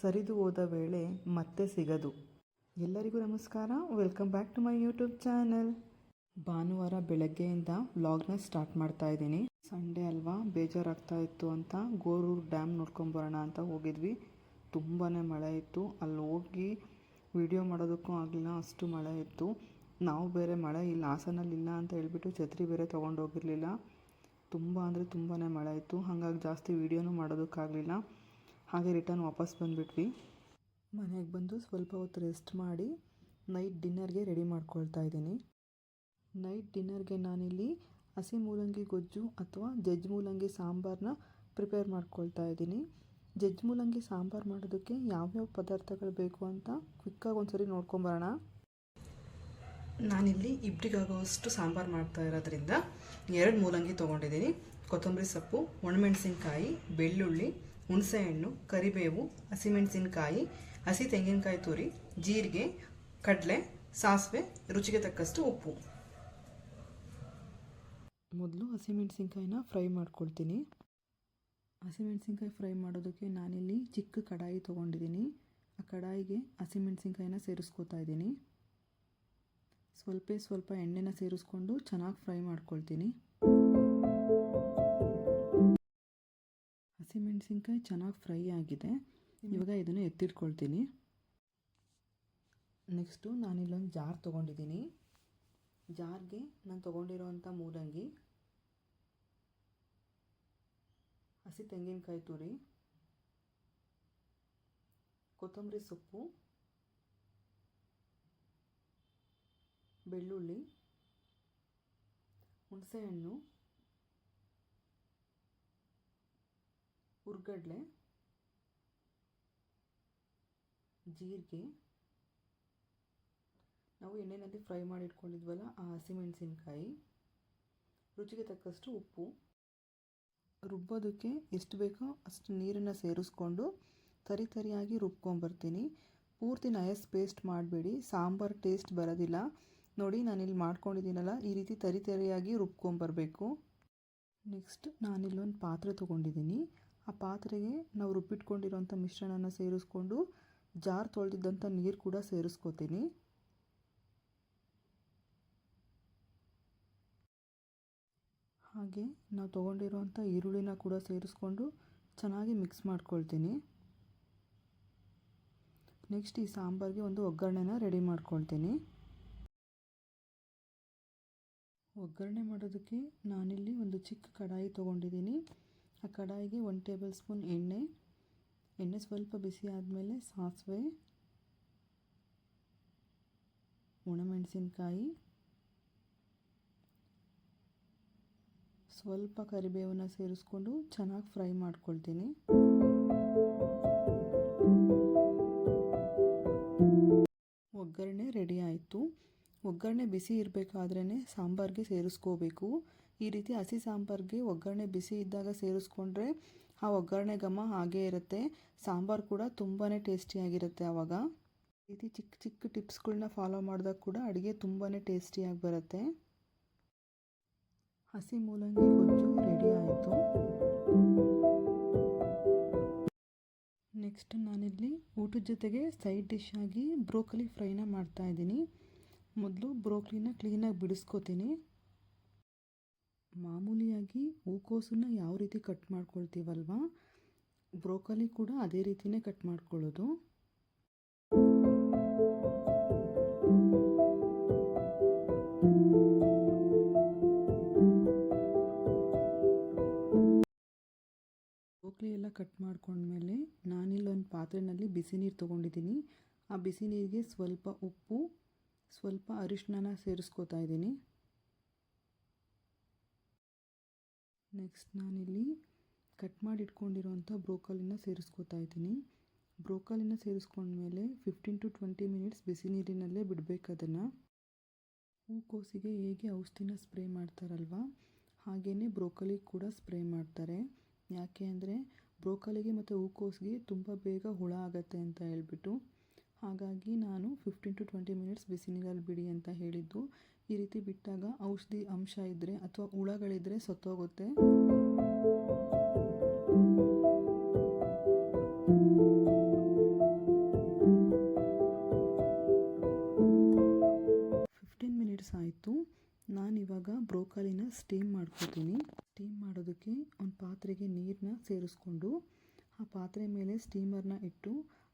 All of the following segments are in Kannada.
ಸರಿದು ಹೋದ ವೇಳೆ ಮತ್ತೆ ಸಿಗದು. ಎಲ್ಲರಿಗೂ ನಮಸ್ಕಾರ. Welcome back to my YouTube channel ಭಾನುವಾರ ಬೆಳಗ್ಗೆಯಿಂದ ವ್ಲಾಗ್ನ ಸ್ಟಾರ್ಟ್ ಮಾಡ್ತಾ ಇದ್ದೀನಿ. ಸಂಡೇ ಅಲ್ವಾ? ಬೇಜಾರಾಗ್ತಾ ಇತ್ತು ಅಂತ ಗೋರೂರು ಡ್ಯಾಮ್ ನೋಡ್ಕೊಂಬರೋಣ ಅಂತ ಹೋಗಿದ್ವಿ. ತುಂಬಾ ಮಳೆ ಇತ್ತು. ಅಲ್ಲಿ ಹೋಗಿ ವಿಡಿಯೋ ಮಾಡೋದಕ್ಕೂ ಆಗಲಿಲ್ಲ. ಅಷ್ಟು ಮಳೆ ಇತ್ತು. ನಾವು ಬೇರೆ ಮಳೆ ಇಲ್ಲ, ಹಾಸನಲ್ಲಿ ಇಲ್ಲ ಅಂತ ಹೇಳ್ಬಿಟ್ಟು ಛತ್ರಿ ಬೇರೆ ತೊಗೊಂಡೋಗಿರಲಿಲ್ಲ ತುಂಬ ಅಂದರೆ ತುಂಬಾ ಮಳೆ ಇತ್ತು. ಹಾಗಾಗಿ ಜಾಸ್ತಿ ವೀಡಿಯೋನೂ ಮಾಡೋದಕ್ಕಾಗಲಿಲ್ಲ. ಹಾಗೆ ರಿಟರ್ನ್ ವಾಪಸ್ ಬಂದುಬಿಟ್ವಿ. ಮನೆಗೆ ಬಂದು ಸ್ವಲ್ಪ ಹೊತ್ತು ರೆಸ್ಟ್ ಮಾಡಿ ನೈಟ್ ಡಿನ್ನರ್ಗೆ ರೆಡಿ ಮಾಡ್ಕೊಳ್ತಾ ಇದ್ದೀನಿ. ನೈಟ್ ಡಿನ್ನರ್ಗೆ ನಾನಿಲ್ಲಿ ಹಸಿ ಮೂಲಂಗಿ ಗೊಜ್ಜು ಅಥವಾ ಜಜ್ಜ್ ಮೂಲಂಗಿ ಸಾಂಬಾರನ್ನ ಪ್ರಿಪೇರ್ ಮಾಡ್ಕೊಳ್ತಾ ಇದ್ದೀನಿ. ಜಜ್ಜ್ ಮೂಲಂಗಿ ಸಾಂಬಾರು ಮಾಡೋದಕ್ಕೆ ಯಾವ್ಯಾವ ಪದಾರ್ಥಗಳು ಬೇಕು ಅಂತ ಕ್ವಿಕ್ಕಾಗಿ ಒಂದ್ಸರಿ ನೋಡ್ಕೊಂಬರೋಣ. ನಾನಿಲ್ಲಿ ಇಬ್ಬರಿಗಾಗೋಷ್ಟು ಸಾಂಬಾರು ಮಾಡ್ತಾ ಇರೋದ್ರಿಂದ ಎರಡು ಮೂಲಂಗಿ ತೊಗೊಂಡಿದ್ದೀನಿ. ಕೊತ್ತಂಬರಿ ಸೊಪ್ಪು, ಒಣಮೆಣಸಿನ್ಕಾಯಿ, ಬೆಳ್ಳುಳ್ಳಿ ಹುಣಸೆಹಣ್ಣು, ಕರಿಬೇವು, ಹಸಿಮೆಣಸಿನಕಾಯಿ ಹಸಿ ತೆಂಗಿನಕಾಯಿ ತುರಿ, ಜೀರಿಗೆ, ಕಡಲೆ, ಸಾಸಿವೆ, ರುಚಿಗೆ ತಕ್ಕಷ್ಟು ಉಪ್ಪು. ಮೊದಲು ಹಸಿಮೆಣಸಿನ್ಕಾಯಿನ ಫ್ರೈ ಮಾಡ್ಕೊಳ್ತೀನಿ. ಹಸಿಮೆಣಸಿನ್ಕಾಯಿ ಫ್ರೈ ಮಾಡೋದಕ್ಕೆ ನಾನಿಲ್ಲಿ ಚಿಕ್ಕ ಕಡಾಯಿ ತೊಗೊಂಡಿದ್ದೀನಿ. ಆ ಕಡಾಯಿಗೆ ಹಸಿಮೆಣಸಿನ್ಕಾಯಿನ ಸೇರಿಸ್ಕೊತಾ ಇದ್ದೀನಿ. ಸ್ವಲ್ಪ ಸ್ವಲ್ಪ ಎಣ್ಣೆನ ಸೇರಿಸ್ಕೊಂಡು ಚೆನ್ನಾಗಿ ಫ್ರೈ ಮಾಡ್ಕೊಳ್ತೀನಿ. ಹಸಿಮೆಣಸಿನ್ಕಾಯಿ ಚೆನ್ನಾಗಿ ಫ್ರೈ ಆಗಿದೆ. ಇವಾಗ ಇದನ್ನು ಎತ್ತಿಟ್ಕೊಳ್ತೀನಿ. ನೆಕ್ಸ್ಟು ನಾನಿಲ್ಲೊಂದು ಜಾರ್ ತೊಗೊಂಡಿದ್ದೀನಿ. ಜಾರ್ಗೆ ನಾನು ತೊಗೊಂಡಿರೋವಂಥ ಮೂಲಂಗಿ ಹಸಿ ತೆಂಗಿನಕಾಯಿ ತುರಿ ಕೊತ್ತಂಬರಿ ಸೊಪ್ಪು ಬೆಳ್ಳುಳ್ಳಿ ಹುಣಸೆಹಣ್ಣು ಹುರ್ಗಡ್ಲೆ, ಜೀರಿಗೆ. ನಾವು ಎಣ್ಣೆಯಲ್ಲಿ ಫ್ರೈ ಮಾಡಿ ಇಟ್ಕೊಂಡಿದ್ವಲ್ಲ ಆ ಹಸಿಮೆಣಸಿನ್ಕಾಯಿ. ರುಚಿಗೆ ತಕ್ಕಷ್ಟು ಉಪ್ಪು. ರುಬ್ಬೋದಕ್ಕೆ ಎಷ್ಟು ಬೇಕೋ ಅಷ್ಟು ನೀರನ್ನು ಸೇರಿಸ್ಕೊಂಡು ತರಿ ತರಿಯಾಗಿ ರುಬ್ಕೊಂಬರ್ತೀನಿ. ಪೂರ್ತಿ ನಯಸ್ ಪೇಸ್ಟ್ ಮಾಡಬೇಡಿ, ಸಾಂಬಾರು ಟೇಸ್ಟ್ ಬರೋದಿಲ್ಲ. ನೋಡಿ, ನಾನಿಲ್ಲಿ ಮಾಡ್ಕೊಂಡಿದ್ದೀನಲ್ಲ, ಈ ರೀತಿ ತರಿ ತರಿಯಾಗಿ ರುಬ್ಕೊಂಬರಬೇಕು. ನೆಕ್ಸ್ಟ್ ನಾನಿಲ್ಲೊಂದು ಪಾತ್ರೆ ತೊಗೊಂಡಿದ್ದೀನಿ. ಆ ಪಾತ್ರೆಗೆ ನಾವು ರುಬ್ಬಿಟ್ಕೊಂಡಿರೋಂಥ ಮಿಶ್ರಣನ ಸೇರಿಸ್ಕೊಂಡು ಜಾರ್ ತೊಳೆದಿದ್ದಂಥ ನೀರು ಕೂಡ ಸೇರಿಸ್ಕೋತೀನಿ. ಹಾಗೆ ನಾವು ತೊಗೊಂಡಿರುವಂಥ ಈರುಳ್ಳಿನ ಕೂಡ ಸೇರಿಸ್ಕೊಂಡು ಚೆನ್ನಾಗಿ ಮಿಕ್ಸ್ ಮಾಡ್ಕೊಳ್ತೀನಿ. ನೆಕ್ಸ್ಟ್ ಈ ಸಾಂಬಾರಿಗೆ ಒಂದು ಒಗ್ಗರಣೆನ ರೆಡಿ ಮಾಡ್ಕೊಳ್ತೀನಿ. ಒಗ್ಗರಣೆ ಮಾಡೋದಕ್ಕೆ ನಾನಿಲ್ಲಿ ಒಂದು ಚಿಕ್ಕ ಕಡಾಯಿ ತೊಗೊಂಡಿದ್ದೀನಿ. ಆ ಕಡಾಯಿಗೆ ಒನ್ ಟೇಬಲ್ ಸ್ಪೂನ್ ಎಣ್ಣೆ. ಎಣ್ಣೆ ಸ್ವಲ್ಪ ಬಿಸಿ ಆದಮೇಲೆ ಸಾಸಿವೆ. ಒಣಮೆಣಸಿನ್ಕಾಯಿ. ಸ್ವಲ್ಪ ಕರಿಬೇವನ್ನು ಸೇರಿಸ್ಕೊಂಡು ಚೆನ್ನಾಗಿ ಫ್ರೈ ಮಾಡ್ಕೊಳ್ತೀನಿ. ಒಗ್ಗರಣೆ ರೆಡಿ ಆಯಿತು. ಒಗ್ಗರಣೆ ಬಿಸಿ ಇರಬೇಕಾದ್ರೇ ಸಾಂಬಾರಿಗೆ ಸೇರಿಸ್ಕೋಬೇಕು. ಈ ರೀತಿ ಹಸಿ ಸಾಂಬಾರಿಗೆ ಒಗ್ಗರಣೆ ಬಿಸಿ ಇದ್ದಾಗ ಸೇರಿಸ್ಕೊಂಡ್ರೆ ಆ ಒಗ್ಗರಣೆ ಘಮ ಹಾಗೇ ಇರುತ್ತೆ. ಸಾಂಬಾರು ಕೂಡ ತುಂಬಾ ಟೇಸ್ಟಿಯಾಗಿರುತ್ತೆ ಆವಾಗ ಈ ರೀತಿ ಚಿಕ್ಕ ಚಿಕ್ಕ ಟಿಪ್ಸ್ಗಳನ್ನ ಫಾಲೋ ಮಾಡಿದಾಗ ಕೂಡ ಅಡುಗೆ ತುಂಬಾ ಟೇಸ್ಟಿಯಾಗಿ ಬರುತ್ತೆ. ಹಸಿ ಮೂಲಂಗಿ ಗೊಜ್ಜು ರೆಡಿ ಆಯಿತು. ನೆಕ್ಸ್ಟ್ ನಾನಿಲ್ಲಿ ಊಟದ ಜೊತೆಗೆ ಸೈಡ್ ಡಿಶ್ ಆಗಿ ಬ್ರೋಕಲಿ ಫ್ರೈನ ಮಾಡ್ತಾಯಿದ್ದೀನಿ ಮೊದಲು ಬ್ರೋಕಲಿನ ಕ್ಲೀನಾಗಿ ಬಿಡಿಸ್ಕೋತೀನಿ. ಮಾಮೂಲಿಯಾಗಿ ಹೂಕೋಸನ್ನು ಯಾವ ರೀತಿ ಕಟ್ ಮಾಡ್ಕೊಳ್ತೀವಲ್ವ? ಬ್ರೋಕಲಿ ಕೂಡ ಅದೇ ರೀತಿಯೇ ಕಟ್ ಮಾಡ್ಕೊಳ್ಳೋದು. ಬ್ರೋಕಲಿ ಎಲ್ಲ ಕಟ್ ಮಾಡ್ಕೊಂಡ್ಮೇಲೆ ನಾನಿಲ್ಲೊಂದು ಪಾತ್ರೆಯಲ್ಲಿ ಬಿಸಿ ನೀರು ತೊಗೊಂಡಿದ್ದೀನಿ. ಆ ಬಿಸಿ ನೀರಿಗೆ ಸ್ವಲ್ಪ ಉಪ್ಪು, ಸ್ವಲ್ಪ ಅರಿಶಿನ ಸೇರಿಸ್ಕೋತಾ ಇದ್ದೀನಿ. ನೆಕ್ಸ್ಟ್ ನಾನಿಲ್ಲಿ ಕಟ್ ಮಾಡಿ ಇಟ್ಕೊಂಡಿರೋಂಥ ಬ್ರೋಕಲಿನ ಸೇರಿಸ್ಕೋತಾ ಇದ್ದೀನಿ. ಬ್ರೋಕಲಿನ ಸೇರಿಸ್ಕೊಂಡ್ಮೇಲೆ ಫಿಫ್ಟೀನ್ ಟು ಟ್ವೆಂಟಿ ಮಿನಿಟ್ಸ್ ಬಿಸಿ ನೀರಿನಲ್ಲೇ ಬಿಡಬೇಕು ಅದನ್ನು. ಹೂಕೋಸಿಗೆ ಹೇಗೆ ಔಷಧಿನ ಸ್ಪ್ರೇ ಮಾಡ್ತಾರಲ್ವ? ಹಾಗೇ ಬ್ರೋಕಲಿ ಕೂಡ ಸ್ಪ್ರೇ ಮಾಡ್ತಾರೆ. ಯಾಕೆ ಅಂದರೆ ಬ್ರೋಕಲಿಗೆ ಮತ್ತು ಹೂಕೋಸಿಗೆ ತುಂಬ ಬೇಗ ಹುಳ ಆಗುತ್ತೆ ಅಂತ ಹೇಳ್ಬಿಟ್ಟು ಹಾಗಾಗಿ ನಾನು ಫಿಫ್ಟೀನ್ ಟು ಟ್ವೆಂಟಿ ಮಿನಿಟ್ಸ್ ಬಿಸಿನೀರಲ್ಲಿ ಬಿಡಿ ಅಂತ ಹೇಳಿದ್ದು, ಈ ರೀತಿ ಬಿಟ್ಟಾಗ ಔಷಧಿ ಅಂಶ ಇದ್ದರೆ ಅಥವಾ ಹುಳಗಳಿದ್ದರೆ ಸತ್ತೋಗುತ್ತೆ. ಫಿಫ್ಟೀನ್ ಮಿನಿಟ್ಸ್ ಆಯಿತು. ನಾನಿವಾಗ ಬ್ರೋಕಲಿನ ಸ್ಟೀಮ್ ಮಾಡ್ಕೋತೀನಿ. ಸ್ಟೀಮ್ ಮಾಡೋದಕ್ಕೆ ಒಂದು ಪಾತ್ರೆಗೆ ನೀರನ್ನ ಸೇರಿಸ್ಕೊಂಡು, ಆ ಪಾತ್ರೆ ಮೇಲೆ ಸ್ಟೀಮರ್ನ ಇಟ್ಟು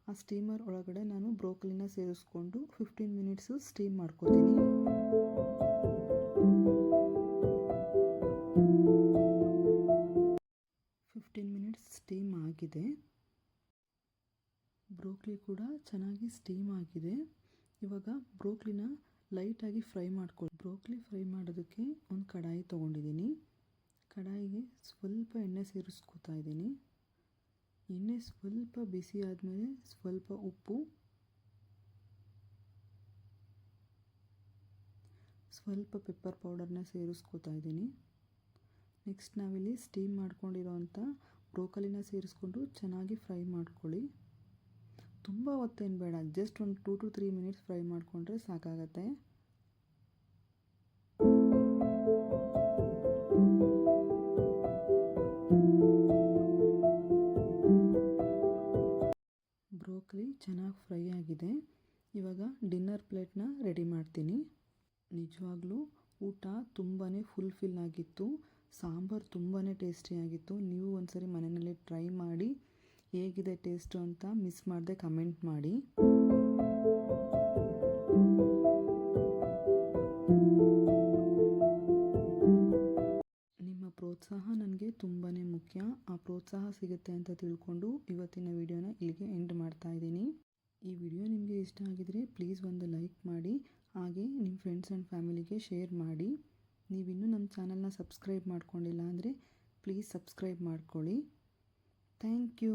ಆ ಸ್ಟೀಮರ್ ಒಳಗಡೆ ನಾನು ಬ್ರೋಕಲಿನ ಸೇರಿಸ್ಕೊಂಡು ಫಿಫ್ಟೀನ್ ಮಿನಿಟ್ಸು ಸ್ಟೀಮ್ ಮಾಡ್ಕೋತೀನಿ. ಫಿಫ್ಟೀನ್ ಮಿನಿಟ್ಸ್ ಸ್ಟೀಮ್ ಆಗಿದೆ. ಬ್ರೋಕ್ಲಿ ಕೂಡ ಚೆನ್ನಾಗಿ ಸ್ಟೀಮ್ ಆಗಿದೆ. ಇವಾಗ ಬ್ರೋಕ್ಲಿನ ಲೈಟಾಗಿ ಫ್ರೈ ಮಾಡ್ಕೊಳ್ಳಿ ಬ್ರೋಕ್ಲಿ ಫ್ರೈ ಮಾಡೋದಕ್ಕೆ ಒಂದು ಕಡಾಯಿ ತೊಗೊಂಡಿದ್ದೀನಿ ಕಡಾಯಿಗೆ ಸ್ವಲ್ಪ ಎಣ್ಣೆ ಸೇರಿಸ್ಕೊತಾ ಇದ್ದೀನಿ ಎಣ್ಣೆ ಸ್ವಲ್ಪ ಬಿಸಿ ಆದಮೇಲೆ ಸ್ವಲ್ಪ ಉಪ್ಪು. ಸ್ವಲ್ಪ ಪೆಪ್ಪರ್ ಪೌಡರ್ನ ಸೇರಿಸ್ಕೊತಾ ಇದ್ದೀನಿ. ನೆಕ್ಸ್ಟ್ ನಾವಿಲ್ಲಿ ಸ್ಟೀಮ್ ಮಾಡ್ಕೊಂಡಿರೋವಂಥ ಬ್ರೋಕಲಿನ ಸೇರಿಸ್ಕೊಂಡು ಚೆನ್ನಾಗಿ ಫ್ರೈ ಮಾಡ್ಕೊಳ್ಳಿ. ತುಂಬ ಹೊತ್ತೇನು ಬೇಡ ಜಸ್ಟ್ ಒಂದು two to three minutes fry ಮಾಡಿಕೊಂಡ್ರೆ ಸಾಕಾಗತ್ತೆ. ನಿಜವಾಗ್ಲೂ ಊಟ ತುಂಬಾ ಫುಲ್ಫಿಲ್ ಆಗಿತ್ತು. ಸಾಂಬಾರು ತುಂಬಾ ಟೇಸ್ಟಿಯಾಗಿತ್ತು ನೀವು ಒಂದ್ಸರಿ ಮನೆಯಲ್ಲಿ ಟ್ರೈ ಮಾಡಿ ಹೇಗಿದೆ ಟೇಸ್ಟು ಅಂತ ಮಿಸ್ ಮಾಡದೆ ಕಮೆಂಟ್ ಮಾಡಿ. ನಿಮ್ಮ ಪ್ರೋತ್ಸಾಹ ನನಗೆ ತುಂಬಾ ಮುಖ್ಯ. ಆ ಪ್ರೋತ್ಸಾಹ ಸಿಗುತ್ತೆ ಅಂತ ತಿಳ್ಕೊಂಡು ಇವತ್ತಿನ ವಿಡಿಯೋನ ಇಲ್ಲಿಗೆ ಎಂಡ್ ಮಾಡ್ತಾ ಇದ್ದೀನಿ. ಈ ವಿಡಿಯೋ ನಿಮಗೆ ಇಷ್ಟ ಆಗಿದ್ರೆ ಪ್ಲೀಸ್ ಒಂದು ಲೈಕ್ ಮಾಡಿ. ಹಾಗೆ ನಿಮ್ಮ ಫ್ರೆಂಡ್ಸ್ ಆ್ಯಂಡ್ ಫ್ಯಾಮಿಲಿಗೆ ಶೇರ್ ಮಾಡಿ. ನೀವಿನ್ನೂ ನಮ್ಮ ಚಾನಲ್ನ ಸಬ್ಸ್ಕ್ರೈಬ್ ಮಾಡ್ಕೊಂಡಿಲ್ಲ ಅಂದರೆ ಪ್ಲೀಸ್ ಸಬ್ಸ್ಕ್ರೈಬ್ ಮಾಡ್ಕೊಳ್ಳಿ. Thank you